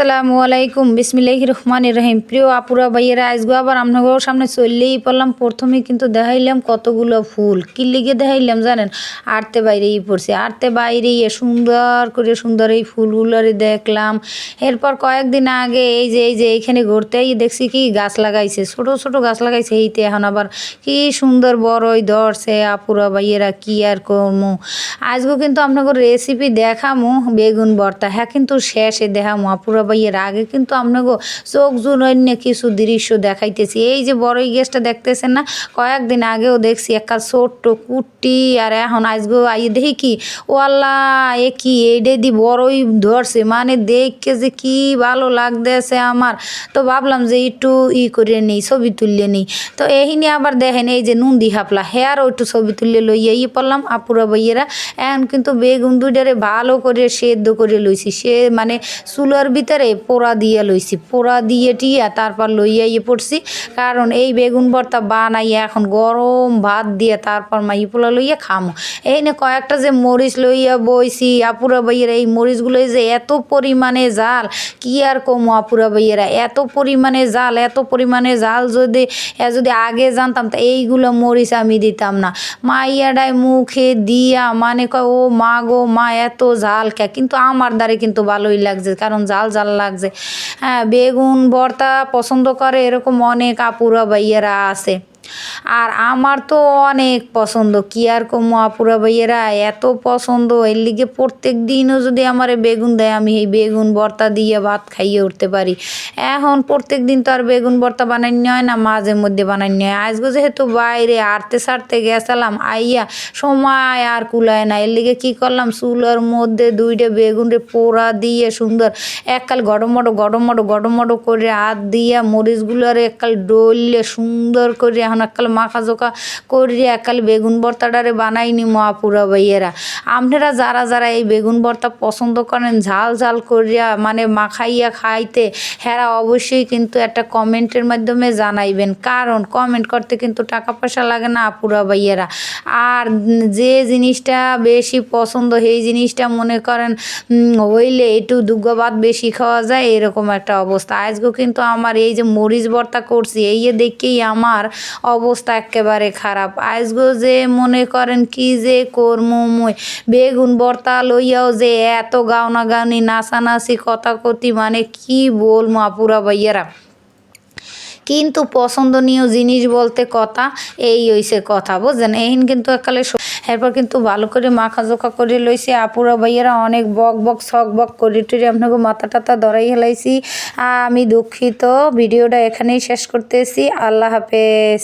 আসসালামু আলাইকুম। বিসমিল্লাহি রহমান রহিম। প্রিয় আপুরা, ভাইয়েরা, আজগো আবার আপনাদের সামনে চললেই পড়লাম। প্রথমে কিন্তু দেখাইলাম কতগুলো ফুল। কি লিগে দেখাইলাম জানেন? আরতে বাইরেই পড়ছে। আরতে বাইরেই সুন্দর করে সুন্দর এই ফুলগুলোরে দেখলাম। এরপর কয়েকদিন আগে এই যে এই যে, এইখানে ঘুরতেই দেখছি কি গাছ লাগাইছে। ছোট ছোট গাছ লাগাইছে এইতে এখন আবার। কি সুন্দর বড়ই ধরছে আপুরা, ভাইয়েরা, কি আর করমু। আজকে কিন্তু আপনাকে রেসিপি দেখামু, বেগুন ভর্তা হ্যাঁ কিন্তু শেষে দেখামু। আপুরা ভাইয়ের আগে কিন্তু আপনাকে চোখ জুড়ন্য কিছু দৃশ্য দেখাইতেছি। এই যে বড়ই গ্যাসটা দেখতেছেন না, কয়েকদিন আগেও দেখছি একটা ছোট্ট কুটি আর এখন আসব আই দেখি কি ও আল্লাহ এ কি এইটাই দি বড়ই ধরছে মানে দেখকে যে কি ভালো লাগতেছে আমার। তো ভাবলাম যে একটু ই করে নিই, ছবি তুললে নিই। তো এই নিয়ে আবার দেখেন এই যে নুন নুন্দি হাপলা হেয়ারও একটু ছবি তুললে লইয়া ইয়ে পড়লাম, আপুরা বইয়েরা এখন কিন্তু বেগুন দুইটারে ভালো করে সেদ্ধ করে লইছি, সে মানে চুলার ভিতরে পোড়া দিয়ে লইছি। পোড়া দিয়ে টিয়া তারপর লইয়া ইয়ে পড়ছি। কারণ এই বেগুন ভর্তা বানাইয়া এখন গরম ভাত দিয়ে তারপর মাই পোলা লইয়া খামো। এই নে কয়েকটা যে মরিচ লইয়া বইছি, আপুরা বইয়েরা এই মরিচগুলো যে এত পরিমাণে জাল কি আর কমো আপুরা বইয়েরা এত পরিমাণে জাল এত পরিমাণে জাল যদি যদি আগে জানতাম, তা এইগুলো মরিচ আমি দিতাম না। মাইয়াডায় মুখে দিয়া মানে কয়, ও মা গো, মা এত জাল কে? কিন্তু আমার দ্বারে কিন্তু ভালোই লাগছে, কারণ জাল জাল লাগছে। হ্যাঁ বেগুন ভর্তা পছন্দ করে এরকম অনেক আপুরা ভাইয়েরা আছে। আর আমার তো অনেক পছন্দ। কি আর কমো আপুরা ভাইয়েরা, এত পছন্দ। এর লিগে প্রত্যেক দিনও যদি আমার বেগুন দেয়, আমি এই বেগুন ভর্তা দিয়ে ভাত খাইয়ে উঠতে পারি। এখন প্রত্যেক দিন তো আর বেগুন ভর্তা বানাই হয় না, মাঝে মধ্যে বানাই হয় আজকে যেহেতু বাইরে আড়তে সারতে গেছিলাম, আইয়া সময় আর কুলায় না। এর লিগে কী করলাম, চুলার মধ্যে দুইটা বেগুনরে পোড়া দিয়ে সুন্দর এককাল গড়মড়ো গড়মড়ো গড়মড়ো করে হাত দিয়া মরিচগুলোর এককাল ডললে সুন্দর করে এখন এককাল মাখা জোকা করিয়ে এককাল বেগুন ভর্তাটারে বানাই নি মহাপুরা ভাইয়েরা। আপনারা যারা যারা এই বেগুন ভর্তা পছন্দ করেন, ঝাল ঝাল করিয়া মানে মাখাইয়া খাইতে, হেরা অবশ্যই কিন্তু একটা কমেন্টের মাধ্যমে জানাইবেন। কারণ কমেন্ট করতে কিন্তু টাকা পয়সা লাগে না আপুরা ভাইয়েরা। আর যে জিনিসটা বেশি পছন্দ, সেই জিনিসটা মনে করেন হইলে একটু দুর্গবাদ বেশি খাওয়া যায়, এরকম একটা অবস্থা। আজকেও কিন্তু আমার এই যে মরিচ ভর্তা করছি, এই দেখেই আমার অবস্থা একেবারে খারাপ। আজগো যে মনে করেন কি যে কর্মময় বেগুন বর্তা লইয়াও যে এত গাওনা গাওনি নাচানাচি কথা কথি মানে কি বল মাপুরা ভাইয়ারা। কিন্তু পছন্দনীয় জিনিস বলতে কথা, এই হইছে কথা, বুঝছেন? এইন কিন্তু একালে স- এরপর কিন্তু ভালো করে মাখা জোখা করে লইছে। আপুরা, ভাইয়েরা অনেক বক বক, শক বক করে টুরে আপনাকে মাথা টাথা ধরাই হেলাইছি। আমি দুঃখিত। ভিডিওটা এখানেই শেষ করতেছি। আল্লাহ হাফেজ।